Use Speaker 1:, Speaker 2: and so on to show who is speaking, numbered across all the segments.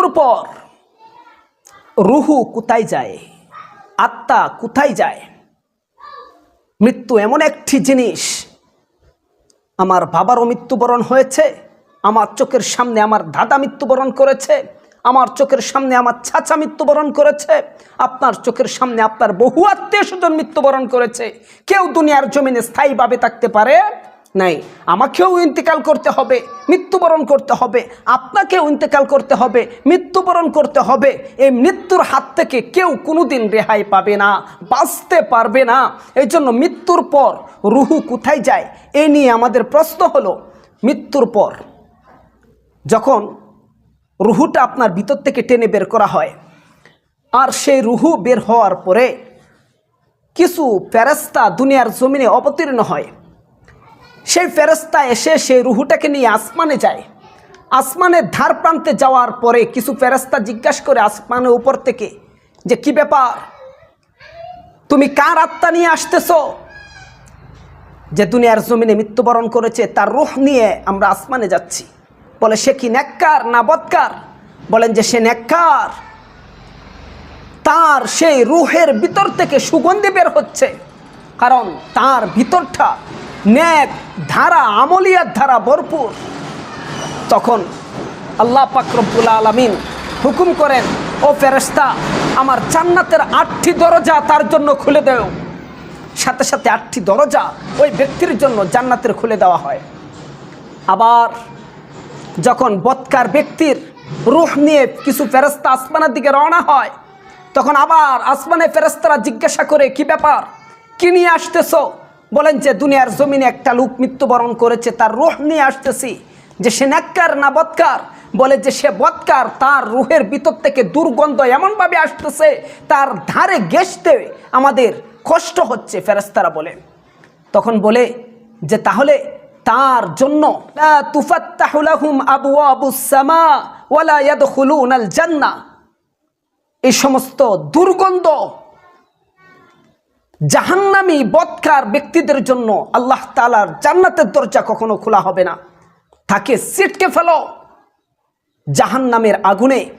Speaker 1: মৃত্যুর পর রুহু কোথায় যায়? আত্মা কোথায় যায়? মৃত্যু এমন একটি জিনিস, আমার বাবারও মৃত্যুবরণ হয়েছে, আমার চোখের সামনে আমার দাদা মৃত্যুবরণ করেছে, আমার চোখের সামনে আমার চাচা মৃত্যুবরণ করেছে, আপনার চোখের সামনে আপনার বহু আত্মীয় স্বজন মৃত্যুবরণ করেছে। কেউ দুনিয়ার জমিনে স্থায়ীভাবে থাকতে পারে নাই। আমাকেও ইন্তেকাল করতে হবে, মৃত্যুবরণ করতে হবে, আপনাকেও ইন্তেকাল করতে হবে, মৃত্যুবরণ করতে হবে। এই মৃত্যুর হাত থেকে কেউ কোনোদিন রেহাই পাবে না, বাঁচতে পারবে না। এই জন্য মৃত্যুর পর রুহু কোথায় যায়? এই নিয়ে আমাদের প্রশ্ন হলো, মৃত্যুর পর যখন রুহুটা আপনার ভিতর থেকে টেনে বের করা হয়, আর সেই রুহু বের হওয়ার পরে কিছু ফেরস্তা দুনিয়ার জমিনে অবতীর্ণ হয়। সেই ফেরস্তা এসে সেই রুহুটাকে নিয়ে আসমানে যায়। আসমানের ধার প্রান্তে যাওয়ার পরে কিছু ফেরস্তা জিজ্ঞাসা করে আসমানের উপর থেকে যে, কি ব্যাপার? তুমি কার আত্মা নিয়ে আসতেছো? যে, দুনিয়ার জমিনে মৃত্যুবরণ করেছে, তার রুহ নিয়ে আমরা আসমানে যাচ্ছি। বলে, সে কি নেককার না বৎকার? বলেন যে, সে নেককার তার সেই রুহের ভিতর থেকে সুগন্ধি বের হচ্ছে। কারণ তার ভিতরটা ন্যাক ধারা, আমলিয়ার ধারা ভরপুর। তখন আল্লাহ পাকরবুল আলমিন হুকুম করেন, ও ফেরেস্তা আমার জান্নাতের আটটি দরজা তার জন্য খুলে দেও। সাথে সাথে আটটি দরজা ওই ব্যক্তির জন্য জান্নাতের খুলে দেওয়া হয়। আবার যখন বৎকার ব্যক্তির রুহ নিয়ে কিছু ফেরস্তা আসমানের দিকে রওনা হয়, তখন আবার আসমানে ফেরস্তারা জিজ্ঞাসা করে, কি ব্যাপার? কি নিয়ে আসতেছো? বলেন যে দুনিয়ার জমিনে একটা লোক মৃত্যুবরণ করেছে, তার রুহ নিয়ে আসতেছি। যে সে নাক্কার না বৎকার? বলে যে সে বৎকার, তার রুহের ভিতর থেকে দুর্গন্ধ এমনভাবে আসতেছে, তার ধারে গেসতে আমাদের কষ্ট হচ্ছে ফেরেস্তারা বলে। তখন বলে যে, তাহলে তার জন্য লাহুম আবওয়াবুস সামা ওয়ালা এই সমস্ত দুর্গন্ধ জাহান্নামী বৎকার ব্যক্তিদের জন্য আল্লাহ তালার জান্নাতের দরজা কখনো খোলা হবে না। তাকে সিটকে ফেলো জাহান্নামের আগুনে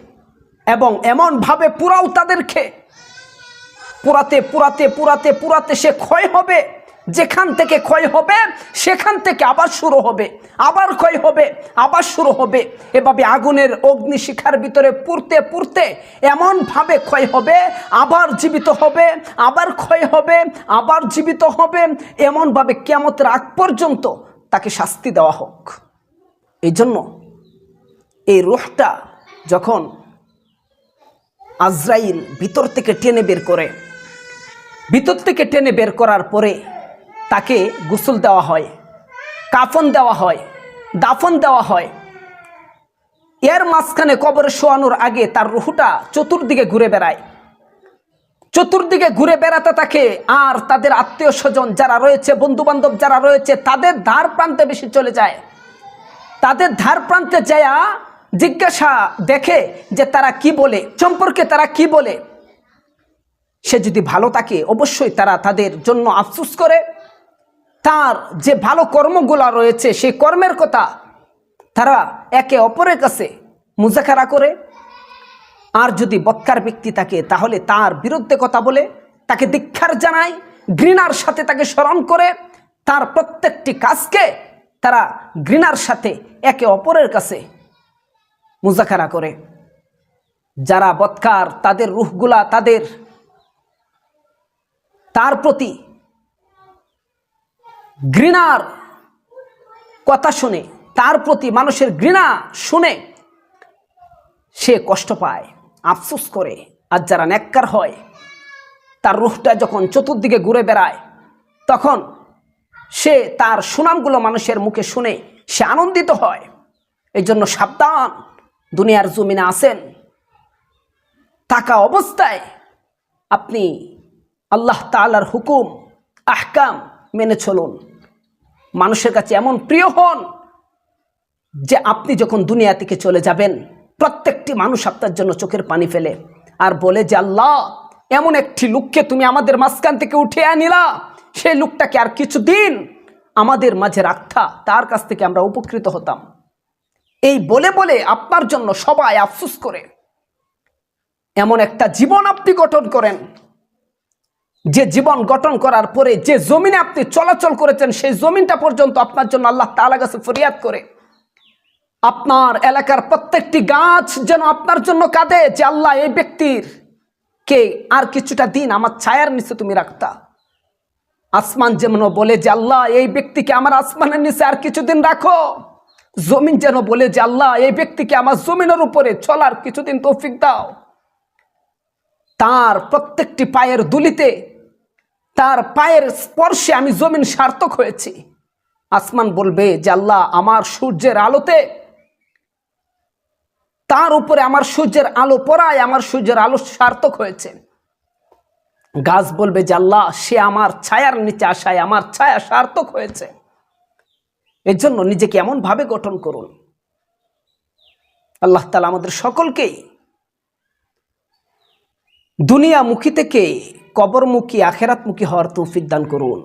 Speaker 1: এবং এমনভাবে পুরাও তাদেরকে। পুরাতে পুরাতে পুরাতে পুরাতে সে ক্ষয় হবে। যেখান থেকে ক্ষয় হবে, সেখান থেকে আবার শুরু হবে, আবার ক্ষয় হবে, আবার শুরু হবে। এভাবে আগুনের অগ্নিশিখার ভিতরে পুড়তে পুড়তে এমনভাবে ক্ষয় হবে, আবার জীবিত হবে, আবার ক্ষয় হবে, আবার জীবিত হবে। এমনভাবে কেমতের আগ পর্যন্ত তাকে শাস্তি দেওয়া হোক। এই জন্য এই রুহটা যখন আজরাইল ভিতর থেকে টেনে বের করে, ভিতর থেকে টেনে বের করার পরে তাকে গোসল দেওয়া হয়, কাফন দেওয়া হয়, দাফন দেওয়া হয়। এর মাঝখানে কবরে শোয়ানোর আগে তার রুহুটা চতুর্দিকে ঘুরে বেড়ায়। চতুর্দিকে ঘুরে বেড়াতে থাকে আর তাদের আত্মীয় স্বজন যারা রয়েছে বন্ধু বান্ধব যারা রয়েছে, তাদের ধার প্রান্তে বেশি চলে যায়। তাদের ধার প্রান্তে যায়া জিজ্ঞাসা দেখে যে তারা কি বলে, সম্পর্কে তারা কি বলে। সে যদি ভালো থাকে, অবশ্যই তারা তাদের জন্য আফসুস করে। তার যে ভালো কর্মগুলা রয়েছে, সেই কর্মের কথা তারা একে অপরের কাছে মুজাকারা করে। আর যদি বৎকার ব্যক্তি থাকে, তাহলে তার বিরুদ্ধে কথা বলে, তাকে দীক্ষার জানায়, ঘৃণার সাথে তাকে স্মরণ করে, তার প্রত্যেকটি কাজকে তারা ঘৃণার সাথে একে অপরের কাছে মুজাকারা করে। যারা বৎকার, তাদের রুহগুলা তাদের, তার প্রতি ঘৃণার কথা শুনে, তার প্রতি মানুষের ঘৃণা শুনে সে কষ্ট পায়, আফসোস করে। আর যারা ন্যাক্কার হয়, তার রুহটা যখন চতুর্দিকে ঘুরে বেড়ায়, তখন সে তার সুনামগুলো মানুষের মুখে শুনে সে আনন্দিত হয়। এই জন্য সাবধান, দুনিয়ার জমিনে আসেন থাকা অবস্থায় আপনি আল্লাহ তালার হুকুম, আহকাম মেনে চলুন। মানুষের কাছে এমন প্রিয় হন যে আপনি যখন দুনিয়া থেকে চলে যাবেন, প্রত্যেকটি মানুষ আপনার জন্য চোখের পানি ফেলে আর বলে যে, আল্লাহ, এমন একটি লোককে তুমি আমাদের মাঝখান থেকে উঠে আনিলা। সেই লোকটাকে আর কিছুদিন আমাদের মাঝে রাখতা, তার কাছ থেকে আমরা উপকৃত হতাম। এই বলে বলে আপনার জন্য সবাই আফসুস করে। এমন একটা জীবন আপনি গঠন করেন। যে জীবন গঠন করার পরে যে জমিনে আপনি চলাচল করেছেন, সেই জমিনটা পর্যন্ত আপনার জন্য আল্লাহ তালা কাছে ফরিয়াদ করে। আপনার এলাকার প্রত্যেকটি গাছ যেন আপনার জন্য কাঁদে যে আল্লাহ, এই ব্যক্তির কে আর কিছুটা দিন আমার ছায়ার নিচে তুমি রাখতা। আসমান যেমন বলে যে আল্লাহ, এই ব্যক্তিকে আমার আসমানের নিচে আর কিছুদিন রাখো। জমিন যেন বলে যে আল্লাহ, এই ব্যক্তিকে আমার জমিনের উপরে চলার কিছুদিন তৌফিক দাও। তার প্রত্যেকটি পায়ের দুলিতে তার পায়ের স্পর্শে আমি জমিন সার্থক হয়েছি। আসমান বলবে যে, আল্লাহ, আমার সূর্যের আলোতে, তার উপরে আমার সূর্যের আলো পড়ায় আমার সূর্যের আলো সার্থক হয়েছে। গাছ বলবে যে, আল্লাহ, সে আমার ছায়ার নিচে আসায় আমার ছায়া সার্থক হয়েছে। এর জন্য নিজেকে এমনভাবে গঠন করুন। আল্লাহ তালা আমাদের সকলকেই দুনিয়ামুখী থেকে কবরমুখী আখেরাতমুখী হওয়ার তৌফিক দান করুন।